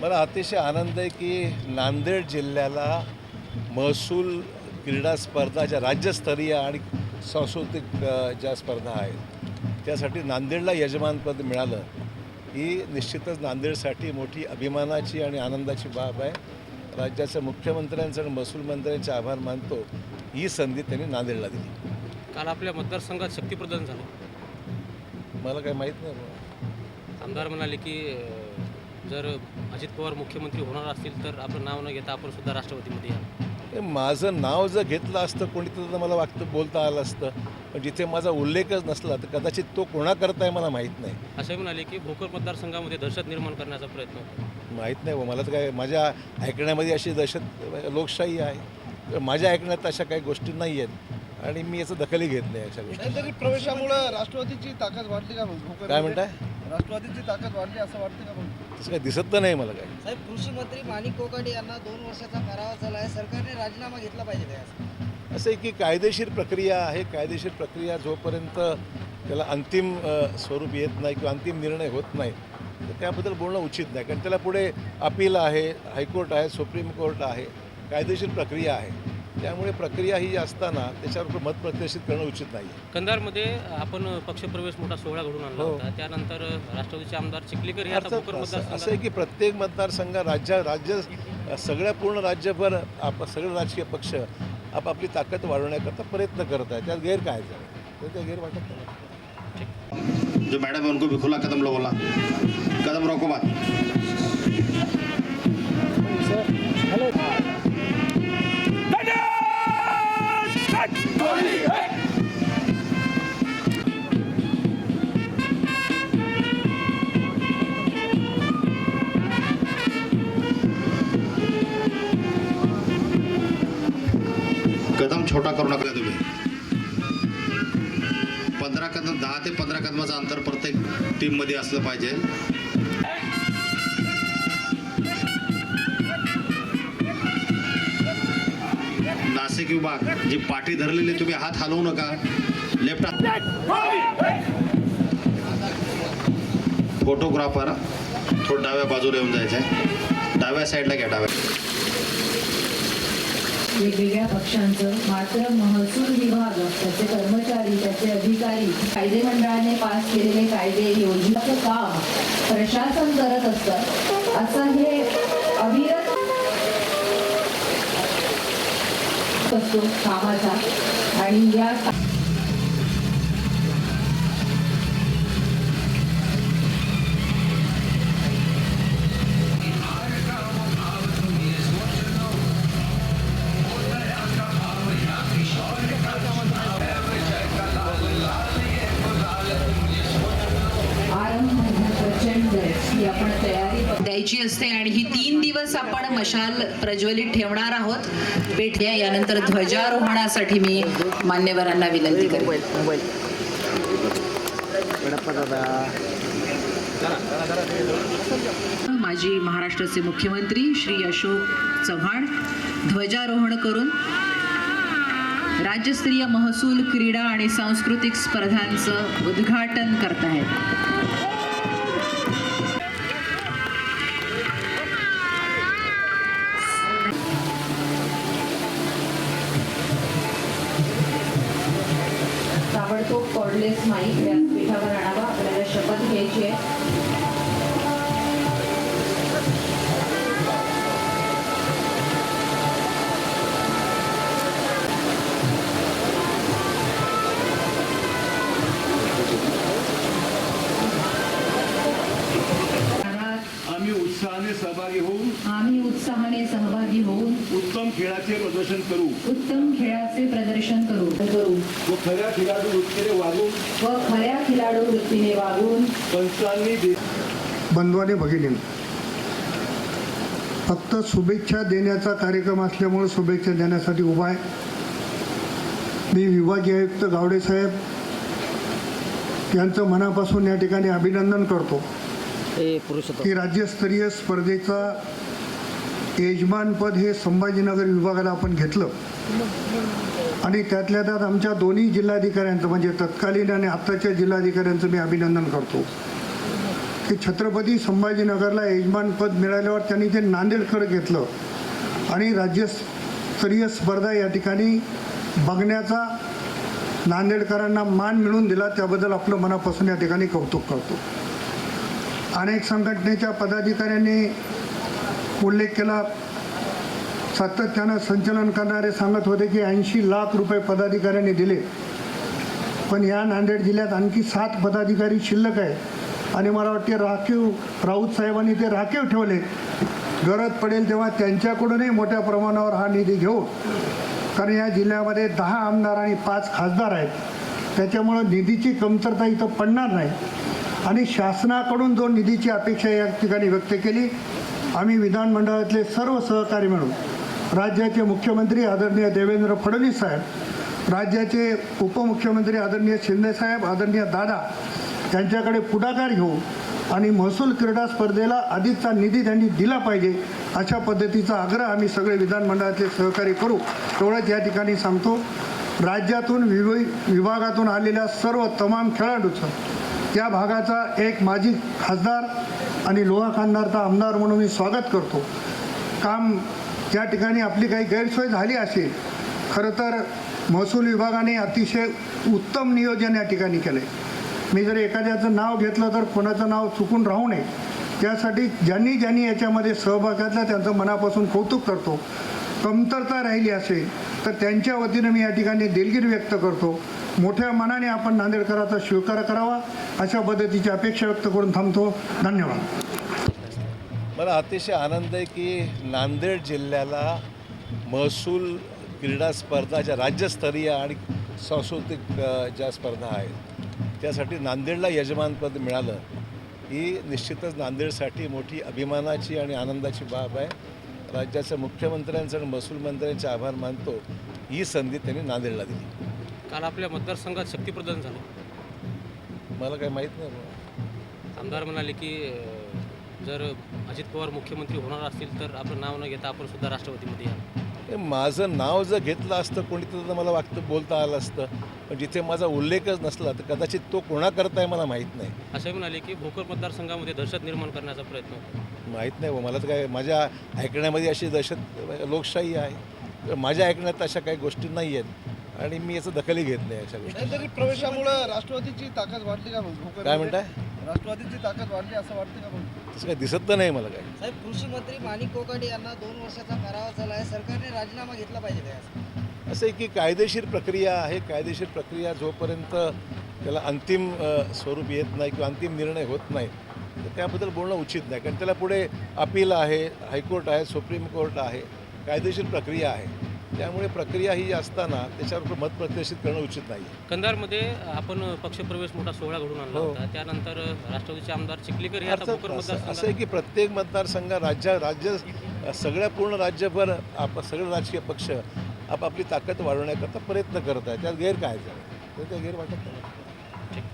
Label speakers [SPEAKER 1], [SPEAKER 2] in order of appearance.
[SPEAKER 1] मला अतिशय आनंद आहे की नांदेड जिल्ह्याला महसूल क्रीडा स्पर्धा ज्या राज्यस्तरीय आणि सांस्कृतिक ज्या स्पर्धा आहेत त्यासाठी नांदेडला यजमानपद मिळालं ही निश्चितच नांदेडसाठी मोठी अभिमानाची आणि आनंदाची बाब आहे. राज्याच्या मुख्यमंत्र्यांचे आणि महसूल मंत्र्यांचे आभार मानतो ही संधी त्यांनी नांदेडला दिली.
[SPEAKER 2] काल आपल्या मतदारसंघात शक्तीप्रदान झालं.
[SPEAKER 1] मला काही माहीत नाही.
[SPEAKER 2] आमदार म्हणाले की जर अजित पवार मुख्यमंत्री होणार असतील तर आपलं नाव न घेता आपण सुद्धा राष्ट्रवादीमध्ये या.
[SPEAKER 1] हे माझं नाव जर घेतलं असतं कोणी तर मला वागतं बोलता आलं असतं. पण जिथे माझा उल्लेखच नसला तर कदाचित तो कोणाकरता आहे मला माहीत नाही.
[SPEAKER 2] असंही म्हणाले की भोकर मतदारसंघामध्ये दहशत निर्माण करण्याचा प्रयत्न होता.
[SPEAKER 1] माहीत नाही बुवा. मला तर काय माझ्या ऐकण्यामध्ये अशी दहशत लोकशाही आहे. माझ्या ऐकण्यात अशा काही गोष्टी नाही आहेत. आणि मी याचं दखलही घेत नाही अशा गोष्टी.
[SPEAKER 3] प्रवेशामुळं राष्ट्रवादीची ताकद वाढली का
[SPEAKER 1] काय म्हणताय?
[SPEAKER 3] राष्ट्रवादीची ताकद वाढली असं वाटतं का
[SPEAKER 1] तसं काही दिसत तर नाही मला काय
[SPEAKER 4] साहेब कृषी मंत्री माणिक कोकाटे यांना दोन वर्षाचा कारावास झाला आहे. सरकारने राजीनामा घेतला पाहिजे का यासाठी?
[SPEAKER 1] असं आहे की कायदेशीर प्रक्रिया आहे. कायदेशीर प्रक्रिया जोपर्यंत त्याला अंतिम अ, स्वरूप येत नाही किंवा अंतिम निर्णय होत नाही तर त्याबद्दल बोलणं उचित नाही. कारण त्याला पुढे अपील आहे हायकोर्ट आहे सुप्रीम कोर्ट आहे कायदेशीर प्रक्रिया आहे. त्यामुळे प्रक्रिया ही असताना त्याच्यावर मत प्रदर्शित करणं उचित नाही
[SPEAKER 2] कंधारमध्ये आपण पक्षप्रवेश मोठा सोहळा घडून आणला
[SPEAKER 1] हो.
[SPEAKER 2] होता. त्यानंतर राष्ट्रवादीचे आमदार चिखलीकर हे
[SPEAKER 1] असं असं आहे की प्रत्येक मतदारसंघ राज्य राज्य सगळ्या पूर्ण राज्यभर आप सगळे राजकीय पक्ष आपापली ताकद वाढवण्याकरता प्रयत्न करत आहेत. त्यात गैर काय आहे? त्यात काही गैर वाटत नाही
[SPEAKER 5] जो मैडम है उनको भी खुला कदम लो बोला कदम रोको बात. कदम मोठा करू नका तुम्ही. पंधरा कदम दहा ते पंधरा कदमाचं अंतर प्रत्येक टीममध्ये असलं पाहिजे. नाशिक विभाग जी पाठी धरलेली तुम्ही हात हलवू नका. लेफ्ट फोटोग्राफर थोडं डाव्या बाजूला येऊन जायचं आहे डाव्या साईडला घ्या डाव्या.
[SPEAKER 6] वेगवेगळ्या पक्षांचं मात्र महसूल विभाग त्याचे कर्मचारी त्याचे अधिकारी कायदे मंडळाने पास केलेले कायदे योजनाचं काम प्रशासन करत असतं. असं हे अविरत असतो कामाचा. आणि या
[SPEAKER 7] द्यायची असते आणि ही तीन दिवस आपण मशाल प्रज्वलित ठेवणार आहोत. पेठ या- यानंतर ध्वजारोहणासाठी मी मान्यवरांना विनंती करेन. माजी महाराष्ट्राचे मुख्यमंत्री श्री अशोक चव्हाण ध्वजारोहण करून राज्यस्तरीय महसूल क्रीडा आणि सांस्कृतिक स्पर्धांचं उद्घाटन करतायत
[SPEAKER 6] कॉर्डलेस माईक व्यासपीठावर आणावा. आपल्याला शपथ घ्यायची आहे.
[SPEAKER 8] आम्ही उत्साहाने सहभागी होऊन उत्तम खेळाचे प्रदर्शन करू.
[SPEAKER 6] उत्तम खेळाचे प्रदर्शन करू. करू.
[SPEAKER 8] व खऱ्या खेळाडू वृत्तीने वागून
[SPEAKER 6] व खऱ्या खिलाडू वृत्तीने वागून
[SPEAKER 8] पंचांनी दे
[SPEAKER 3] बंधवाने भगिनी फक्त शुभेच्छा देण्याचा कार्यक्रम असल्यामुळे शुभेच्छा देण्यासाठी उभा आहे. मी विभागीय आयुक्त गावडे साहेब यांचं मनापासून या ठिकाणी अभिनंदन करतो. की राज्यस्तरीय स्पर्धेचा यजमानपद हे संभाजीनगर विभागाला आपण घेतलं. आणि त्यातल्या त्यात आमच्या दोन्ही जिल्हाधिकाऱ्यांचं म्हणजे तत्कालीन आणि आत्ताच्या जिल्हाधिकाऱ्यांचं मी अभिनंदन करतो. की छत्रपती संभाजीनगरला यजमानपद मिळाल्यावर त्यांनी ते नांदेडकर घेतलं आणि राज्यस्तरीय स्पर्धा या ठिकाणी बघण्याचा नांदेडकरांना मान मिळून दिला त्याबद्दल आपलं मनापासून या ठिकाणी कौतुक करतो. अनेक संघटनेच्या पदाधिकाऱ्यांनी उल्लेख केला. सातत्यानं संचलन करणारे सांगत होते की ऐंशी लाख रुपये पदाधिकाऱ्यांनी दिले. पण या नांदेड जिल्ह्यात आणखी सात पदाधिकारी शिल्लक आहे. आणि मला वाटते राखीव राऊत साहेबांनी ते राखीव ठेवले. गरज पडेल तेव्हा त्यांच्याकडूनही मोठ्या प्रमाणावर हा निधी घेऊ कारण या जिल्ह्यामध्ये दहा आमदार आणि पाच खासदार आहेत. त्याच्यामुळं निधीची कमतरता इथं पडणार नाही. आणि शासनाकडून जो निधीची अपेक्षा या ठिकाणी व्यक्त केली आम्ही विधानमंडळातले सर्व सहकारी मिळून राज्याचे मुख्यमंत्री आदरणीय देवेंद्र फडणवीस साहेब राज्याचे उपमुख्यमंत्री आदरणीय शिंदेसाहेब आदरणीय दादा यांच्याकडे पुढाकार घेऊ आणि महसूल क्रीडा स्पर्धेला अधिकचा निधी त्यांनी दिला पाहिजे अशा पद्धतीचा आग्रह आम्ही सगळे विधानमंडळातले सहकारी करू. तेवढंच या ठिकाणी सांगतो. राज्यातून विवि विभागातून आलेल्या सर्व तमाम खेळाडूचं त्या भागाचा एक माजी खासदार आणि लोहा खानदारचा आमदार म्हणून मी स्वागत करतो. काम या ठिकाणी आपली काही गैरसोय झाली असेल खरं तर महसूल विभागाने अतिशय उत्तम नियोजन या ठिकाणी केलं आहे मी जर एखाद्याचं नाव घेतलं तर कोणाचं नाव चुकून राहू नये. त्यासाठी ज्यांनी ज्यांनी याच्यामध्ये सहभाग घेतला त्यांचं मनापासून कौतुक करतो. कमतरता राहिली असेल तर त्यांच्या वतीनं मी या ठिकाणी दिलगिरी व्यक्त करतो. मोठ्या मनाने आपण नांदेडकराचा स्वीकार करावा. अशा पद्धतीची अपेक्षा व्यक्त करून थांबतो. धन्यवाद.
[SPEAKER 1] मला अतिशय आनंद आहे की नांदेड जिल्ह्याला महसूल क्रीडा स्पर्धा ज्या राज्यस्तरीय आणि सांस्कृतिक ज्या स्पर्धा आहेत त्यासाठी नांदेडला यजमानपद मिळालं. ही निश्चितच नांदेडसाठी मोठी अभिमानाची आणि आनंदाची बाब आहे. राज्याच्या मुख्यमंत्र्यांचं आणि महसूल मंत्र्यांचे आभार मानतो. ही संधी त्यांनी नांदेडला दिली.
[SPEAKER 2] काल आपल्या मतदारसंघात शक्तीप्रदान झालं.
[SPEAKER 1] मला काही माहीत नाही.
[SPEAKER 2] आमदार म्हणाले की अं, जर अजित पवार मुख्यमंत्री होणार असतील तर आपलं नाव न घेता आपण सुद्धा राष्ट्रवादीमध्ये या.
[SPEAKER 1] हे माझं नाव जर घेतलं असतं कोणीतरी तर मला वागतं बोलता आलं असतं. पण जिथे माझा उल्लेखच नसला तर कदाचित तो कोणाकरता आहे मला माहीत नाही.
[SPEAKER 2] असंही म्हणाले की भोकर मतदारसंघामध्ये दहशत निर्माण करण्याचा प्रयत्न होतो.
[SPEAKER 1] माहीत नाही बुवा. मला तर काय माझ्या ऐकण्यामध्ये अशी दहशत लोकशाही आहे. तर माझ्या ऐकण्यात अशा काही गोष्टी नाही आहेत आणि मी याचं दखलही घेत नाही अशा गोष्टी
[SPEAKER 9] तरी प्रवेशामुळे राष्ट्रवादीची ताकद वाढली का मग
[SPEAKER 1] काय म्हणताय?
[SPEAKER 9] राष्ट्रवादीची ताकद वाढली असं वाटतं का मग
[SPEAKER 1] तसं काही दिसत तर नाही मला काय
[SPEAKER 4] साहेब कृषी मंत्री माणिक कोकाटे यांना दोन वर्षाचा कारावास झाला आहे. सरकारने राजीनामा घेतला पाहिजे काय असं
[SPEAKER 1] असं आहे की कायदेशीर प्रक्रिया आहे. कायदेशीर प्रक्रिया जोपर्यंत त्याला अंतिम अ, स्वरूप येत नाही किंवा अंतिम निर्णय होत नाही तर त्याबद्दल बोलणं उचित नाही. कारण त्याला पुढे अपील आहे हायकोर्ट आहे सुप्रीम कोर्ट आहे कायदेशीर प्रक्रिया आहे. त्यामुळे प्रक्रिया ही असताना त्याच्यावर मत प्रदर्शित करणं उचित नाही.
[SPEAKER 2] कंधारमध्ये आपण पक्षप्रवेश मोठा सोहळा घडून आणला
[SPEAKER 1] हो.
[SPEAKER 2] होता. त्यानंतर राष्ट्रवादीचे आमदार चिखलीकर हे
[SPEAKER 1] असं आहे की प्रत्येक मतदारसंघ राज्य राज्य सगळ्या पूर्ण राज्यभर आप सगळे राजकीय पक्ष आपापली ताकद वाढवण्याकरता प्रयत्न करत आहे त्यात गैर काय आहे? तर ते गैर वाटत नाही